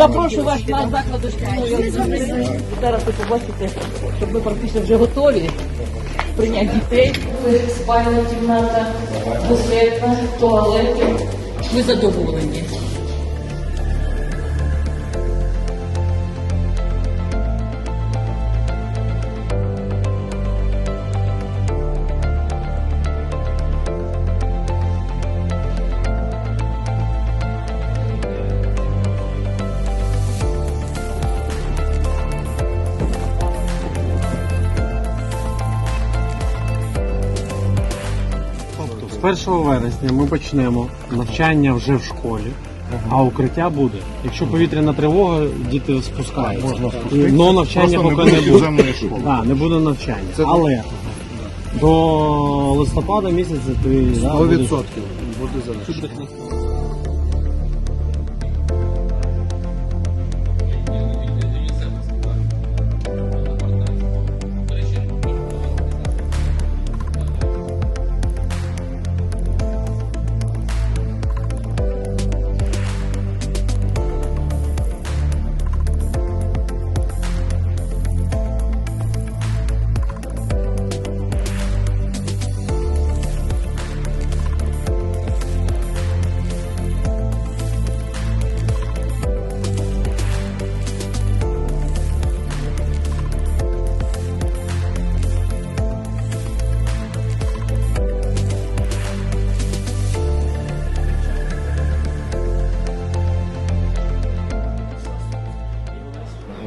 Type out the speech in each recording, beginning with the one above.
Запрошую вас на заклад дошкільної. Зараз ви побачите, що ми практично вже готові прийняти дітей. Спальна кімната, буфетна, туалети. Ми задоволені. З 1 вересня ми почнемо навчання вже в школі, а укриття буде. Якщо повітряна тривога, діти спускаються. Можна І, но навчання Просто поки не буде підземної школи. Да, не буде навчання. Це- Але до листопада місяця ти да, Сто будеш- відсотків буде залишено.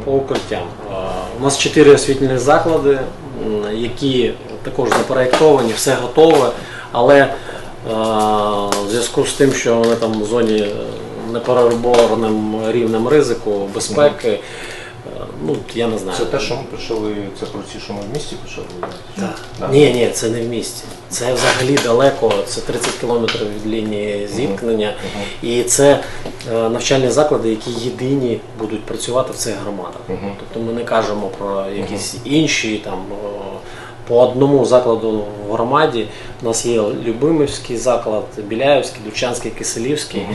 По укриттям. У нас чотири освітні заклади, які також запроєктовані, все готове, але в зв'язку з тим, що вони там в зоні е, непереборним рівнем ризику, безпеки, е, ну я не знаю. Це те, що ми почали, це про ці, що ми в місті почали? Да. Ні, ні, це не в місті. Це взагалі далеко, це 30 кілометрів від лінії зіткнення. І це навчальні заклади, які єдині будуть працювати в цих громадах. Тобто ми не кажемо про якісь інші там. е, По одному закладу в громаді у нас є Любимівський заклад, Біляївський, Дучанський, Киселівський.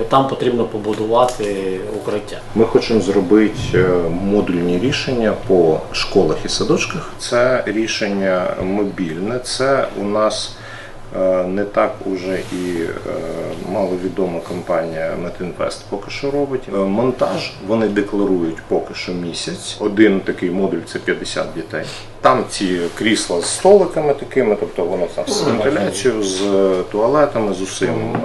От там потрібно побудувати укриття. Ми хочемо зробити е, модульні рішення по школах і садочках. Це рішення мобільне. Це у нас е, не так уже і е, маловідома компанія Метінвест поки що робить. Е, Монтаж вони декларують поки що місяць. Один такий модуль це 50 дітей. Там ці крісла з столиками такими, тобто воно там з вентиляцією, з туалетами, з усім.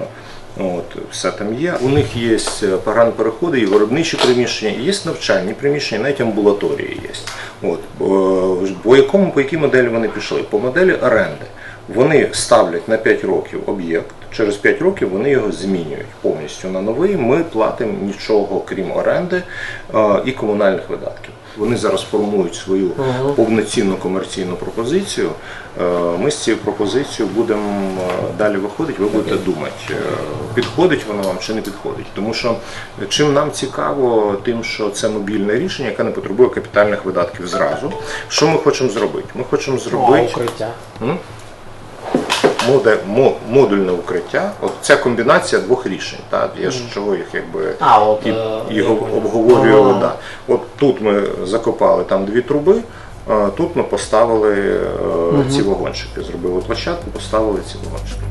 От, все там є. У них є програмні переходи, і виробничі приміщення, і є навчальні приміщення, навіть амбулаторії є. От, е, по якому, по якій моделі вони пішли? По моделі оренди. Вони ставлять на 5 років об'єкт, через 5 років вони його змінюють повністю на новий. Ми платимо нічого крім оренди е, і комунальних видатків. Вони зараз формують свою повноцінну комерційну пропозицію. Е, Ми з цією пропозицією будемо е, далі виходити. Ви будете думати, підходить воно вам чи не підходить. Тому що чим нам цікаво, тим, що це мобільне рішення, яке не потребує капітальних видатків зразу. Що ми хочемо зробити? Ми хочемо зробити укриття. Модульне укриття. От ця комбінація двох рішень. Та я ж чого їх якби А, от, і, е, і понял. обговорювали. Да. От тут ми закопали там дві труби. Тут ми поставили е, ці вагончики, зробили площадку, поставили ці вагончики.